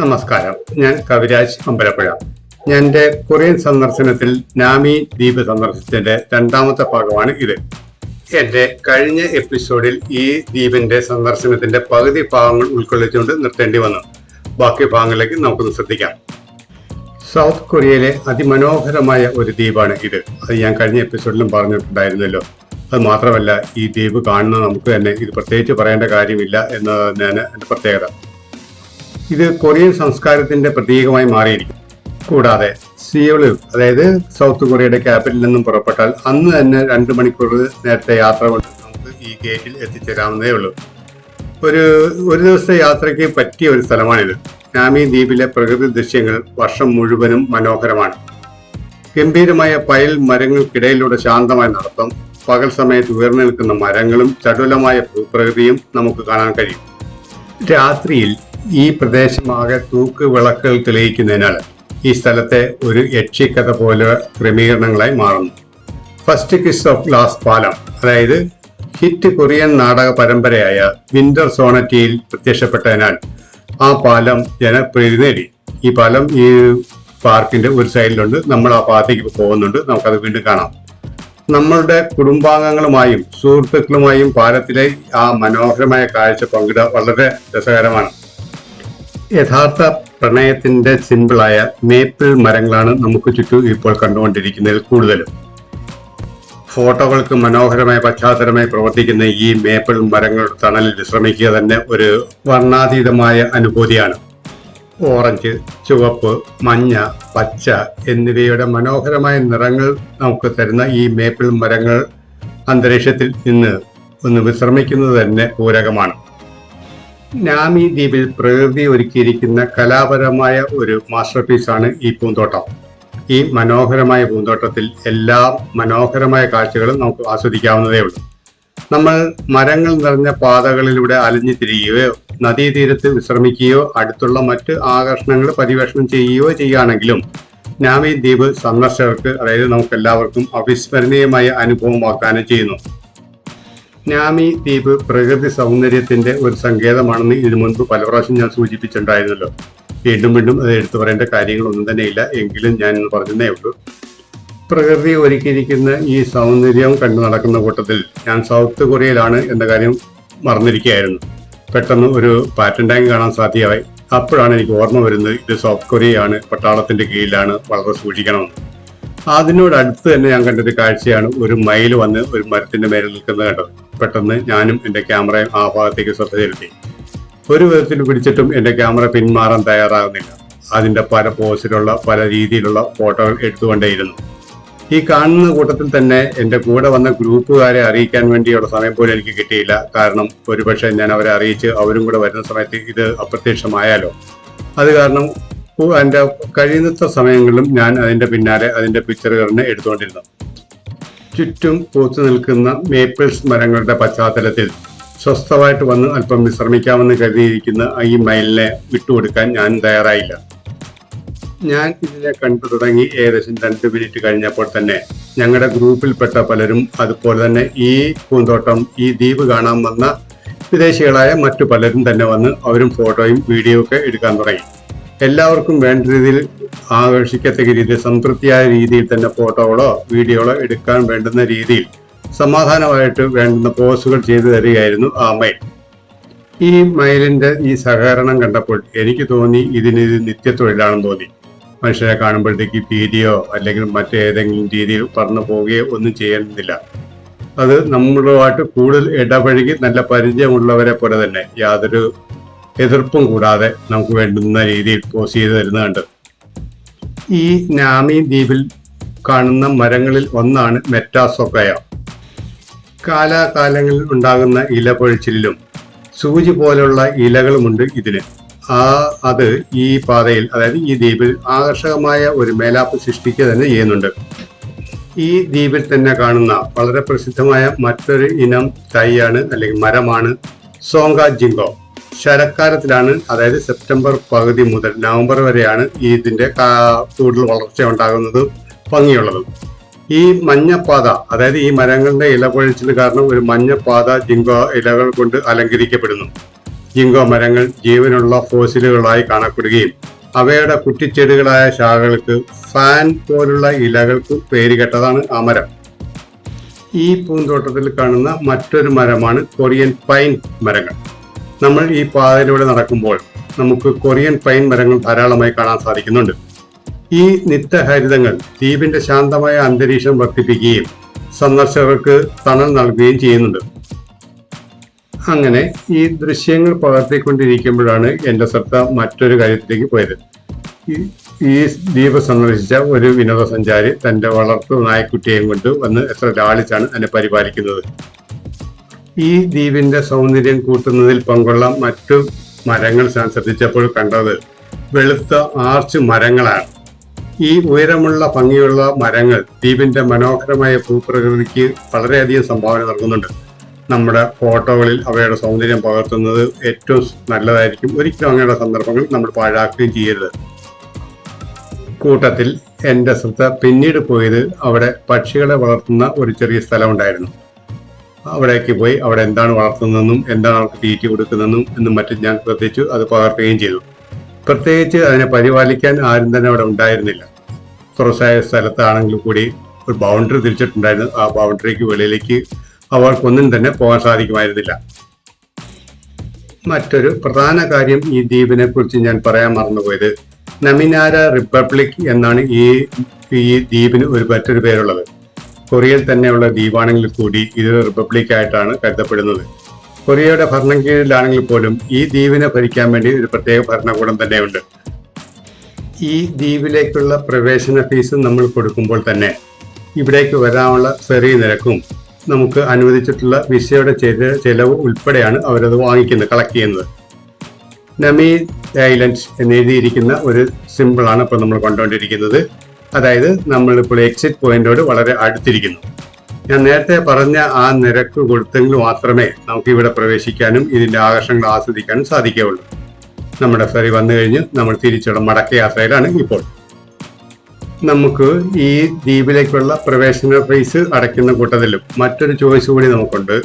നമസ്കാരം. ഞാൻ കവിരാജ് അമ്പലപ്പുഴ. ഞാൻ എന്റെ കൊറിയൻ സന്ദർശനത്തിൽ നാമി ദ്വീപ് സന്ദർശിച്ചതിന്റെ രണ്ടാമത്തെ ഭാഗമാണ് ഇത്. എന്റെ കഴിഞ്ഞ എപ്പിസോഡിൽ ഈ ദ്വീപിന്റെ സന്ദർശനത്തിന്റെ പകുതി ഭാഗങ്ങൾ ഉൾക്കൊള്ളിച്ചുകൊണ്ട് നിർത്തേണ്ടി വന്നു. ബാക്കി ഭാഗങ്ങളിലേക്ക് നമുക്കൊന്ന് ശ്രദ്ധിക്കാം. സൗത്ത് കൊറിയയിലെ അതിമനോഹരമായ ഒരു ദ്വീപാണ് ഇത്. അത് ഞാൻ കഴിഞ്ഞ എപ്പിസോഡിലും പറഞ്ഞിട്ടുണ്ടായിരുന്നല്ലോ. അത് മാത്രമല്ല ഈ ദ്വീപ് കാണുന്ന നമുക്ക് തന്നെ ഇത് പ്രത്യേകിച്ച് പറയേണ്ട കാര്യമില്ല എന്നത് തന്നെയാണ് എന്റെ പ്രത്യേകത. ഇത് കൊറിയൻ സംസ്കാരത്തിന്റെ പ്രതീകമായി മാറിയിരിക്കും കൂടാതെ സിയോളിൽ അതായത് സൗത്ത് കൊറിയയുടെ ക്യാപിറ്റലിൽ നിന്നും പുറപ്പെട്ടാൽ അന്ന് തന്നെ രണ്ട് മണിക്കൂർ നേരത്തെ യാത്ര കൊണ്ട് നമുക്ക് ഈ ഗേറ്റിൽ എത്തിച്ചേരാവുന്നതേ ഉള്ളൂ. ഒരു ഒരു ദിവസത്തെ യാത്രയ്ക്ക് പറ്റിയ ഒരു സ്ഥലമാണിത്. നാമി ദ്വീപിലെ പ്രകൃതി ദൃശ്യങ്ങൾ വർഷം മുഴുവനും മനോഹരമാണ്. ഗംഭീരമായ പയൽ മരങ്ങൾക്കിടയിലൂടെ ശാന്തമായ നടത്തം പകൽ സമയത്ത് ഉയർന്നു നിൽക്കുന്ന മരങ്ങളും ചടുലമായ ഭൂപ്രകൃതിയും നമുക്ക് കാണാൻ കഴിയും. രാത്രിയിൽ ഈ പ്രദേശമാകെ തൂക്ക് വിളക്കുകൾ തെളിയിക്കുന്നതിനാൽ ഈ സ്ഥലത്തെ ഒരു യക്ഷിക്കഥ പോലെ ക്രമീകരണങ്ങളായി മാറുന്നു. ഫസ്റ്റ് കിസ് ഓഫ് ഗ്ലാസ് പാലം അതായത് ഹിറ്റ് കൊറിയൻ നാടക പരമ്പരയായ വിന്റർ സോണറ്റിയിൽ പ്രത്യക്ഷപ്പെട്ടതിനാൽ ആ പാലം ജനപ്രീതി നേടി. ഈ പാലം ഈ പാർക്കിന്റെ ഒരു സൈഡിലുണ്ട്. നമ്മൾ ആ പാർട്ടിക്ക് പോകുന്നുണ്ട്. നമുക്കത് വീണ്ടും കാണാം. നമ്മളുടെ കുടുംബാംഗങ്ങളുമായും സുഹൃത്തുക്കളുമായും പാലത്തിലെ ആ മനോഹരമായ കാഴ്ച പങ്കിടുക വളരെ രസകരമാണ്. യഥാർത്ഥ പ്രണയത്തിന്റെ സിമ്പിളായ മേപ്പിൾ മരങ്ങളാണ് നമുക്ക് ചുറ്റും ഇപ്പോൾ കണ്ടുകൊണ്ടിരിക്കുന്നതിൽ കൂടുതലും. ഫോട്ടോകൾക്ക് മനോഹരമായ പശ്ചാത്തലമായി പ്രവർത്തിക്കുന്ന ഈ മേപ്പിൾ മരങ്ങളുടെ തണലിൽ വിശ്രമിക്കുക തന്നെ ഒരു വർണാതീതമായ അനുഭൂതിയാണ്. ഓറഞ്ച് ചുവപ്പ് മഞ്ഞ പച്ച എന്നിവയുടെ മനോഹരമായ നിറങ്ങൾ നമുക്ക് തരുന്ന ഈ മേപ്പിൾ മരങ്ങൾ അന്തരീക്ഷത്തിൽ നിന്ന് ഒന്ന് വിശ്രമിക്കുന്നത് തന്നെ പൂരകമാണ്. നാമി ദ്വീപിൽ പ്രകൃതി ഒരുക്കിയിരിക്കുന്ന കലാപരമായ ഒരു മാസ്റ്റർ പീസാണ് ഈ പൂന്തോട്ടം. ഈ മനോഹരമായ പൂന്തോട്ടത്തിൽ എല്ലാ മനോഹരമായ കാഴ്ചകളും നമുക്ക് ആസ്വദിക്കാവുന്നതേ ഉള്ളൂ. നമ്മൾ മരങ്ങൾ നിറഞ്ഞ പാതകളിലൂടെ അലഞ്ഞു തിരിയുകയോ നദീതീരത്ത് വിശ്രമിക്കുകയോ അടുത്തുള്ള മറ്റ് ആകർഷണങ്ങൾ പരിവേഷണം ചെയ്യുകയോ ചെയ്യുകയാണെങ്കിലും നാമി ദ്വീപ് സന്ദർശകർക്ക് അതായത് നമുക്ക് എല്ലാവർക്കും അവിസ്മരണീയമായ അനുഭവം വാഗ്ദാനം ചെയ്യുന്നു. നാമി ദ്വീപ് പ്രകൃതി സൗന്ദര്യത്തിന്റെ ഒരു സങ്കേതമാണെന്ന് ഇതിനു മുൻപ് പല പ്രാവശ്യം ഞാൻ സൂചിപ്പിച്ചിട്ടുണ്ടായിരുന്നല്ലോ. വീണ്ടും വീണ്ടും അത് എടുത്തു പറയേണ്ട കാര്യങ്ങളൊന്നും തന്നെ ഇല്ല എങ്കിലും ഞാൻ പറഞ്ഞതേ ഉള്ളൂ. പ്രകൃതി ഒരുക്കിയിരിക്കുന്ന ഈ സൗന്ദര്യം കണ്ടു നടക്കുന്ന കൂട്ടത്തിൽ ഞാൻ സൗത്ത് കൊറിയയിലാണ് എന്ന കാര്യം മറന്നിരിക്കുകയായിരുന്നു. പെട്ടെന്ന് ഒരു പാറ്റൻ ടാങ്ക് കാണാൻ സാധ്യമായി. അപ്പോഴാണ് എനിക്ക് ഓർമ്മ വരുന്നത് ഇത് സൗത്ത് കൊറിയയാണ് പട്ടാളത്തിന്റെ കീഴിലാണ്. വളരെ സൂക്ഷിക്കണമെന്ന് അതിനോട് അടുത്ത് തന്നെ ഞാൻ കണ്ടൊരു കാഴ്ചയാണ്. ഒരു മയിൽ വന്ന് ഒരു മരത്തിന്റെ മേലിൽ നിൽക്കുന്നത് കണ്ടത് പെട്ടെന്ന് ഞാനും എന്റെ ക്യാമറയും ആ ഭാഗത്തേക്ക് ശ്രദ്ധ ചെലുത്തി. ഒരു വിധത്തിൽ പിടിച്ചിട്ടും എന്റെ ക്യാമറ പിന്മാറാൻ തയ്യാറാകുന്നില്ല. അതിന്റെ പല പോസിലുള്ള പല രീതിയിലുള്ള ഫോട്ടോകൾ എടുത്തുകൊണ്ടേയിരുന്നു. ഈ കാണുന്ന കൂട്ടത്തിൽ തന്നെ എന്റെ കൂടെ വന്ന ഗ്രൂപ്പുകാരെ അറിയിക്കാൻ വേണ്ടിയുള്ള സമയം പോലും എനിക്ക് കിട്ടിയില്ല. കാരണം ഒരുപക്ഷെ ഞാൻ അവരെ അറിയിച്ച് അവരും കൂടെ വരുന്ന സമയത്ത് ഇത് അപ്രത്യക്ഷമായാലോ. അത് കാരണം എന്റെ കഴിയുന്നത്ര സമയങ്ങളിലും ഞാൻ അതിന്റെ പിന്നാലെ അതിന്റെ പിക്ചറുകളിനെ എടുത്തുകൊണ്ടിരുന്നു. ചുറ്റും പൂത്തു നിൽക്കുന്ന മേപ്പിൾസ് മരങ്ങളുടെ പശ്ചാത്തലത്തിൽ സ്വസ്ഥമായിട്ട് വന്ന് അല്പം വിശ്രമിക്കാമെന്ന് കരുതിയിരിക്കുന്ന ഈ മയിലിനെ വിട്ടുകൊടുക്കാൻ ഞാൻ തയ്യാറായില്ല. ഞാൻ ഇതിനെ കണ്ടു തുടങ്ങി ഏകദേശം രണ്ട് മിനിറ്റ് കഴിഞ്ഞപ്പോൾ തന്നെ ഞങ്ങളുടെ ഗ്രൂപ്പിൽപ്പെട്ട പലരും അതുപോലെ തന്നെ ഈ പൂന്തോട്ടം ഈ ദ്വീപ് കാണാൻ വന്ന വിദേശികളായ മറ്റു പലരും തന്നെ വന്ന് അവരും ഫോട്ടോയും വീഡിയോ ഒക്കെ എടുക്കാൻ തുടങ്ങി. എല്ലാവർക്കും വേണ്ട രീതിയിൽ ആകർഷിക്കത്തക്ക രീതിയിൽ സംതൃപ്തിയായ രീതിയിൽ തന്നെ ഫോട്ടോകളോ വീഡിയോകളോ എടുക്കാൻ വേണ്ടുന്ന രീതിയിൽ സമാധാനമായിട്ട് വേണ്ടുന്ന പോസുകൾ ചെയ്തു തരികയായിരുന്നു ആ മയിൽ ഈ മയിലിന്റെ ഈ സഹകരണം കണ്ടപ്പോൾ എനിക്ക് തോന്നി ഇതിന് ഇത് നിത്യത്തൊഴിലാണെന്ന് തോന്നി. മനുഷ്യരെ കാണുമ്പോഴത്തേക്ക് പീരിയോ അല്ലെങ്കിൽ മറ്റേതെങ്കിലും രീതിയിൽ പറന്നു പോവുകയോ ഒന്നും ചെയ്യുന്നില്ല അത് നമ്മളുമായിട്ട് കൂടുതൽ ഇടപഴകി നല്ല പരിചയമുള്ളവരെ പോലെ തന്നെ യാതൊരു എതിർപ്പും കൂടാതെ നമുക്ക് വേണ്ടുന്ന രീതിയിൽ പോസ് ചെയ്ത് തരുന്നുണ്ട് ഈ നാമി ദ്വീപിൽ കാണുന്ന മരങ്ങളിൽ ഒന്നാണ് മെറ്റാസൊക്കയ കാലാകാലങ്ങളിൽ ഉണ്ടാകുന്ന ഇലപൊഴിച്ചിലും സൂചി പോലുള്ള ഇലകളുമുണ്ട് ഇതിന്. ആ അത് ഈ പാതയിൽ അതായത് ഈ ദ്വീപിൽ ആകർഷകമായ ഒരു മേലാപ്പ് സൃഷ്ടിക്കുക തന്നെ ചെയ്യുന്നുണ്ട്. ഈ ദ്വീപിൽ തന്നെ കാണുന്ന വളരെ പ്രസിദ്ധമായ മറ്റൊരു ഇനം തൈയാണ് അല്ലെങ്കിൽ മരമാണ് സോങ്ക ജിങ്കോ ശരക്കാലത്തിലാണ് അതായത് സെപ്റ്റംബർ പകുതി മുതൽ നവംബർ വരെയാണ് ഈ ഇതിന്റെ കൂടുതൽ വളർച്ച ഉണ്ടാകുന്നത് ഭംഗിയുള്ളത്. ഈ മഞ്ഞപ്പാത അതായത് ഈ മരങ്ങളുടെ ഇല പൊഴിച്ചിൽ കാരണം ഒരു മഞ്ഞപ്പാത ജിങ്കോ ഇലകൾ കൊണ്ട് അലങ്കരിക്കപ്പെടുന്നു. ജിങ്കോ മരങ്ങൾ ജീവനുള്ള ഫോസിലുകളായി കാണപ്പെടുകയും അവയുടെ കുറ്റിച്ചെടികളായ ശാഖകൾക്ക് ഫാൻ പോലുള്ള ഇലകൾക്ക് പേരുകെട്ടതാണ് ആ മരം. ഈ പൂന്തോട്ടത്തിൽ കാണുന്ന മറ്റൊരു മരമാണ് കൊറിയൻ പൈൻ മരങ്ങൾ. നമ്മൾ ഈ പാതയിലൂടെ നടക്കുമ്പോൾ നമുക്ക് കൊറിയൻ പൈൻ മരങ്ങൾ ധാരാളമായി കാണാൻ സാധിക്കുന്നുണ്ട്. ഈ നിത്യഹരിതങ്ങൾ ദ്വീപിന്റെ ശാന്തമായ അന്തരീക്ഷം വർദ്ധിപ്പിക്കുകയും സന്ദർശകർക്ക് തണൽ നൽകുകയും ചെയ്യുന്നുണ്ട്. അങ്ങനെ ഈ ദൃശ്യങ്ങൾ പകർത്തിക്കൊണ്ടിരിക്കുമ്പോഴാണ് എന്റെ ശ്രദ്ധ മറ്റൊരു കാര്യത്തിലേക്ക് പോയത്. ഈ- ദ്വീപ് സന്ദർശിച്ച ഒരു വിനോദസഞ്ചാരി തന്റെ വളർത്തു നായ്ക്കുട്ടിയെയും കൊണ്ട് വന്ന് എത്ര ലാളിച്ചാണ് അതിനെ പരിപാലിക്കുന്നത്. ഈ ദ്വീപിന്റെ സൗന്ദര്യം കൂട്ടുന്നതിൽ പങ്കുള്ള മറ്റു മരങ്ങൾ ശ്രദ്ധിച്ചപ്പോൾ കണ്ടത് വെളുത്ത ആർച്ച് മരങ്ങളാണ്. ഈ ഉയരമുള്ള ഭംഗിയുള്ള മരങ്ങൾ ദ്വീപിന്റെ മനോഹരമായ ഭൂപ്രകൃതിക്ക് വളരെയധികം സംഭാവന നൽകുന്നുണ്ട്. നമ്മുടെ ഫോട്ടോകളിൽ അവയുടെ സൗന്ദര്യം പകർത്തുന്നത് ഏറ്റവും നല്ലതായിരിക്കും. ഒരിക്കലും അങ്ങനെയുള്ള സന്ദർഭങ്ങൾ നമ്മൾ പാഴാക്കുകയും ചെയ്യരുത്. കൂട്ടത്തിൽ എന്റെ ശ്രദ്ധ പിന്നീട് പോയത് അവിടെ പക്ഷികളെ വളർത്തുന്ന ഒരു ചെറിയ സ്ഥലമുണ്ടായിരുന്നു. അവിടേക്ക് പോയി അവിടെ എന്താണ് വളർത്തുന്നതെന്നും എന്താണ് അവർക്ക് തീറ്റി കൊടുക്കുന്നതെന്നും എന്നും മറ്റും ഞാൻ ശ്രദ്ധിച്ചു അത് പകർത്തുകയും ചെയ്തു. പ്രത്യേകിച്ച് അതിനെ പരിപാലിക്കാൻ ആരും തന്നെ അവിടെ ഉണ്ടായിരുന്നില്ല. തുറസായ സ്ഥലത്താണെങ്കിൽ കൂടി ഒരു ബൗണ്ടറി തിരിച്ചിട്ടുണ്ടായിരുന്നു. ആ ബൗണ്ടറിക്ക് വെളിയിലേക്ക് അവർക്കൊന്നും തന്നെ പോകാൻ സാധിക്കുമായിരുന്നില്ല. മറ്റൊരു പ്രധാന കാര്യം ഈ ദ്വീപിനെ കുറിച്ച് ഞാൻ പറയാൻ മറന്നുപോയത്. നമിനാര റിപ്പബ്ലിക് എന്നാണ് ഈ ഈ ദ്വീപിന് ഒരു മറ്റൊരു പേരുള്ളത്. കൊറിയയിൽ തന്നെയുള്ള ദ്വീപാണെങ്കിൽ കൂടി ഇത് റിപ്പബ്ലിക് ആയിട്ടാണ് കരുതപ്പെടുന്നത്. കൊറിയയുടെ ഭരണം കീഴിലാണെങ്കിൽ പോലും ഈ ദ്വീപിനെ ഭരിക്കാൻ വേണ്ടി ഒരു പ്രത്യേക ഭരണകൂടം തന്നെയുണ്ട്. ഈ ദ്വീപിലേക്കുള്ള പ്രവേശന ഫീസ് നമ്മൾ കൊടുക്കുമ്പോൾ തന്നെ ഇവിടേക്ക് വരാനുള്ള ഫെറി നിരക്കും നമുക്ക് അനുവദിച്ചിട്ടുള്ള വിസയുടെ ചെല- ചെലവ് ഉൾപ്പെടെയാണ് അവരത് വാങ്ങിക്കുന്നത് കളക്ട് ചെയ്യുന്നത്. നമീ ഐലൻഡ്സ് എന്നെഴുതിയിരിക്കുന്ന ഒരു സിമ്പിളാണ് ഇപ്പോൾ നമ്മൾ കണ്ടുകൊണ്ടിരിക്കുന്നത് അതായത് നമ്മളിപ്പോൾ എക്സിറ്റ് പോയിന്റോട് വളരെ അടുത്തിരിക്കുന്നു. ഞാൻ നേരത്തെ പറഞ്ഞ ആ നിരക്ക് കൊടുത്തെങ്കിൽ മാത്രമേ നമുക്ക് ഇവിടെ പ്രവേശിക്കാനും ഇതിന്റെ ആകർഷണങ്ങൾ ആസ്വദിക്കാനും സാധിക്കുകയുള്ളൂ. നമ്മുടെ ഫെറി വന്നു കഴിഞ്ഞ് നമ്മൾ തിരിച്ചുള്ള മടക്ക യാത്രയിലാണ് ഇപ്പോൾ. നമുക്ക് ഈ ദ്വീപിലേക്കുള്ള പ്രവേശന ഫീസ് അടയ്ക്കുന്ന കൂട്ടത്തിലും മറ്റൊരു ചോയ്സ് കൂടി നമുക്കുണ്ട്.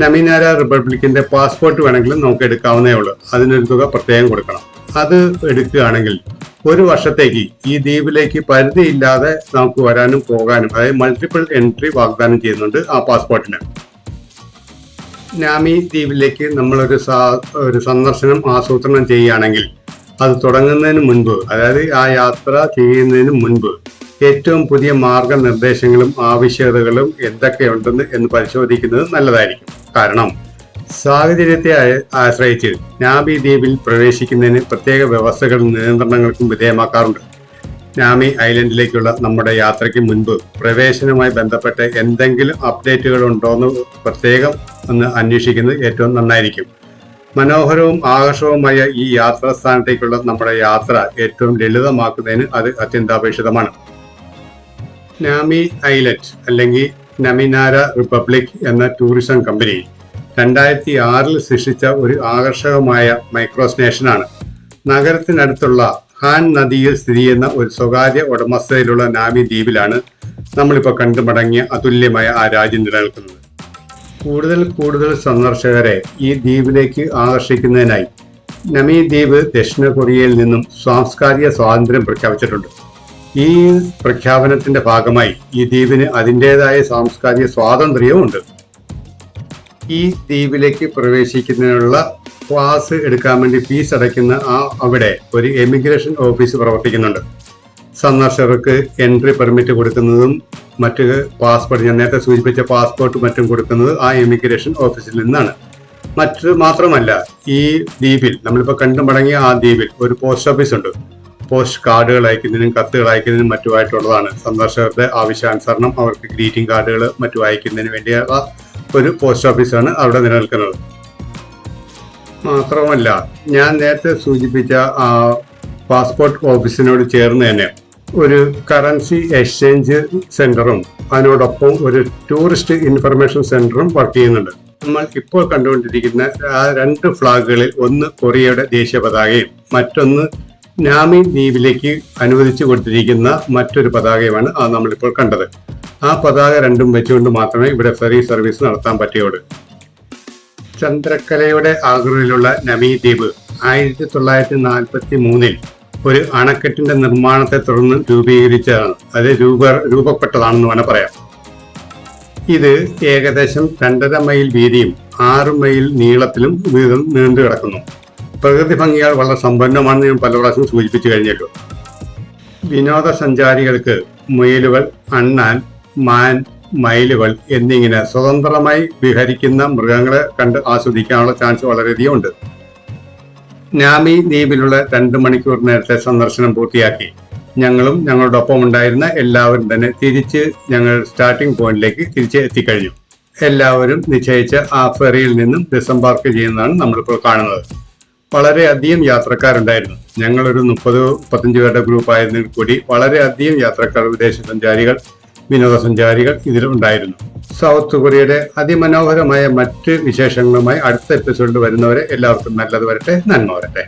നമീനാര റിപ്പബ്ലിക്കിന്റെ പാസ്പോർട്ട് വേണമെങ്കിലും നമുക്ക് എടുക്കാവുന്നേ ഉള്ളൂ. അതിനൊരു തുക പ്രത്യേകം കൊടുക്കണം. അത് എടുക്കുകയാണെങ്കിൽ ഒരു വർഷത്തേക്ക് ഈ ദ്വീപിലേക്ക് പരിധിയില്ലാതെ നമുക്ക് വരാനും പോകാനും അതായത് മൾട്ടിപ്പിൾ എൻട്രി വാഗ്ദാനം ചെയ്യുന്നുണ്ട് ആ പാസ്പോർട്ടിന് നാമി ദ്വീപിലേക്ക് നമ്മളൊരു ഒരു സന്ദർശനം ആസൂത്രണം ചെയ്യുകയാണെങ്കിൽ അത് തുടങ്ങുന്നതിന് മുൻപ് അതായത് ആ യാത്ര ചെയ്യുന്നതിന് മുൻപ് ഏറ്റവും പുതിയ മാർഗനിർദ്ദേശങ്ങളും ആവശ്യകതകളും എന്തൊക്കെയുണ്ടെന്ന് എന്ന് പരിശോധിക്കുന്നത് നല്ലതായിരിക്കും. കാരണം സാഹചര്യത്തെ ആശ്രയിച്ച് നാമി ദ്വീപിൽ പ്രവേശിക്കുന്നതിന് പ്രത്യേക വ്യവസ്ഥകളും നിയന്ത്രണങ്ങൾക്കും വിധേയമാക്കാറുണ്ട്. നാമി ഐലൻഡിലേക്കുള്ള നമ്മുടെ യാത്രയ്ക്ക് മുൻപ് പ്രവേശനവുമായി ബന്ധപ്പെട്ട് എന്തെങ്കിലും അപ്ഡേറ്റുകൾ ഉണ്ടോ എന്ന് പ്രത്യേകം ഒന്ന് അന്വേഷിക്കുന്നത് ഏറ്റവും നന്നായിരിക്കും. മനോഹരവും ആകർഷകവുമായ ഈ യാത്രാസ്ഥാനത്തേക്കുള്ള നമ്മുടെ യാത്ര ഏറ്റവും ലളിതമാക്കുന്നതിന് അത് അത്യന്താപേക്ഷിതമാണ്. നാമി ഐലൻഡ് അല്ലെങ്കിൽ നമിനാര റിപ്പബ്ലിക് എന്ന ടൂറിസം കമ്പനി രണ്ടായിരത്തി ആറിൽ സൃഷ്ടിച്ച ഒരു ആകർഷകമായ മൈക്രോ സ്റ്റേഷനാണ് നഗരത്തിനടുത്തുള്ള ഹാൻ നദിയിൽ സ്ഥിതി ചെയ്യുന്ന ഒരു സ്വകാര്യ ഉടമസ്ഥതയിലുള്ള നാമി ദ്വീപിലാണ് നമ്മളിപ്പോൾ കണ്ടു മടങ്ങിയ അതുല്യമായ ആ രാജ്യം നിലനിൽക്കുന്നത്. കൂടുതൽ കൂടുതൽ സന്ദർശകരെ ഈ ദ്വീപിലേക്ക് ആകർഷിക്കുന്നതിനായി നമി ദ്വീപ് ദക്ഷിണ കൊറിയയിൽ നിന്നും സാംസ്കാരിക സ്വാതന്ത്ര്യം പ്രഖ്യാപിച്ചിട്ടുണ്ട്. ഈ പ്രഖ്യാപനത്തിന്റെ ഭാഗമായി ഈ ദ്വീപിന് അതിന്റെതായ സാംസ്കാരിക സ്വാതന്ത്ര്യവും ഉണ്ട് ഈ ദ്വീപിലേക്ക് പ്രവേശിക്കുന്നതിനുള്ള പാസ് എടുക്കാൻ വേണ്ടി ഫീസ് അടയ്ക്കുന്ന ആ അവിടെ ഒരു എമിഗ്രേഷൻ ഓഫീസ് പ്രവർത്തിക്കുന്നുണ്ട്. സന്ദർശകർക്ക് എൻട്രി പെർമിറ്റ് കൊടുക്കുന്നതും മറ്റ് പാസ്പോർട്ട് ഞാൻ നേരത്തെ സൂചിപ്പിച്ച പാസ്പോർട്ട് മറ്റും കൊടുക്കുന്നത് ആ എമിഗ്രേഷൻ ഓഫീസിൽ നിന്നാണ്. മറ്റ് മാത്രമല്ല ഈ ദ്വീപിൽ നമ്മളിപ്പോൾ കണ്ടു മടങ്ങിയ ആ ദ്വീപിൽ ഒരു പോസ്റ്റ് ഓഫീസ് ഉണ്ട്. പോസ്റ്റ് കാർഡുകൾ അയക്കുന്നതിനും കത്തുകൾ അയക്കുന്നതിനും മറ്റുമായിട്ടുള്ളതാണ്. സന്ദർശകരുടെ ആവശ്യാനുസരണം അവർക്ക് ഗ്രീറ്റിംഗ് കാർഡുകൾ മറ്റും അയക്കുന്നതിന് വേണ്ടിയുള്ള ഒരു പോസ്റ്റ് ഓഫീസാണ് അവിടെ നിലനിൽക്കുന്നത്. മാത്രമല്ല ഞാൻ നേരത്തെ സൂചിപ്പിച്ച പാസ്പോർട്ട് ഓഫീസിനോട് ചേർന്ന് തന്നെ ഒരു കറൻസി എക്സ്ചേഞ്ച് സെന്ററും അതിനോടൊപ്പം ഒരു ടൂറിസ്റ്റ് ഇൻഫർമേഷൻ സെന്ററും വർക്ക് ചെയ്യുന്നുണ്ട്. നമ്മൾ ഇപ്പോൾ കണ്ടുകൊണ്ടിരിക്കുന്ന ആ രണ്ട് ഫ്ലാഗുകളിൽ ഒന്ന് കൊറിയയുടെ ദേശീയ പതാകയും മറ്റൊന്ന് നാമി ദ്വീപിലേക്ക് അനുവദിച്ചു കൊടുത്തിരിക്കുന്ന മറ്റൊരു പതാകയുമാണ് ആ നമ്മളിപ്പോൾ കണ്ടത്. ആ പതാക രണ്ടും വെച്ചുകൊണ്ട് മാത്രമേ ഇവിടെ ഫെറി സർവീസ് നടത്താൻ പറ്റുകയുള്ളൂ. ചന്ദ്രക്കലയുടെ ആകൃതിയിലുള്ള നമി ദ്വീപ് ആയിരത്തി തൊള്ളായിരത്തി നാൽപ്പത്തി മൂന്നിൽ ഒരു അണക്കെട്ടിന്റെ നിർമ്മാണത്തെ തുടർന്ന് രൂപീകരിച്ചതാണ്. അത് രൂപ രൂപപ്പെട്ടതാണെന്ന് വേണം പറയാം ഇത് ഏകദേശം രണ്ടര മൈൽ വീതിയും ആറ് മൈൽ നീളത്തിലും വീതം നീണ്ടു കിടക്കുന്നു. പ്രകൃതി ഭംഗികൾ വളരെ സമ്പന്നമാണെന്ന് ഞാൻ പല പ്രാവശ്യം സൂചിപ്പിച്ചു കഴിഞ്ഞല്ലോ. വിനോദസഞ്ചാരികൾക്ക് മുയലുകൾ അണ്ണാൻ മാൻ മയിലുകൾ എന്നിങ്ങനെ സ്വതന്ത്രമായി വിഹരിക്കുന്ന മൃഗങ്ങളെ കണ്ട് ആസ്വദിക്കാനുള്ള ചാൻസ് വളരെയധികം ഉണ്ട്. നാമി ദ്വീപിലുള്ള രണ്ട് മണിക്കൂർ നേരത്തെ സന്ദർശനം പൂർത്തിയാക്കി. ഞങ്ങളും ഞങ്ങളുടെ ഒപ്പം ഉണ്ടായിരുന്ന എല്ലാവരും തന്നെ തിരിച്ച് ഞങ്ങൾ സ്റ്റാർട്ടിംഗ് പോയിന്റിലേക്ക് തിരിച്ച് എത്തിക്കഴിഞ്ഞു. എല്ലാവരും നിശ്ചയിച്ച ആ ഫെറിയിൽ നിന്നും ഡിസംബാർക്ക് ചെയ്യുന്നതാണ് നമ്മളിപ്പോൾ കാണുന്നത്. വളരെയധികം യാത്രക്കാരുണ്ടായിരുന്നു. ഞങ്ങളൊരു മുപ്പത് മുപ്പത്തഞ്ച് പേരുടെ ഗ്രൂപ്പ് ആയിരുന്നെങ്കിൽ കൂടി വളരെയധികം യാത്രക്കാർ വിദേശ സഞ്ചാരികൾ വിനോദസഞ്ചാരികൾ ഇതിലുണ്ടായിരുന്നു സൗത്ത് കൊറിയയുടെ അതിമനോഹരമായ മറ്റ് വിശേഷങ്ങളുമായി അടുത്ത എപ്പിസോഡിൽ വരുന്നവരെ എല്ലാവർക്കും നല്ലത് വരട്ടെ നന്മ വരട്ടെ.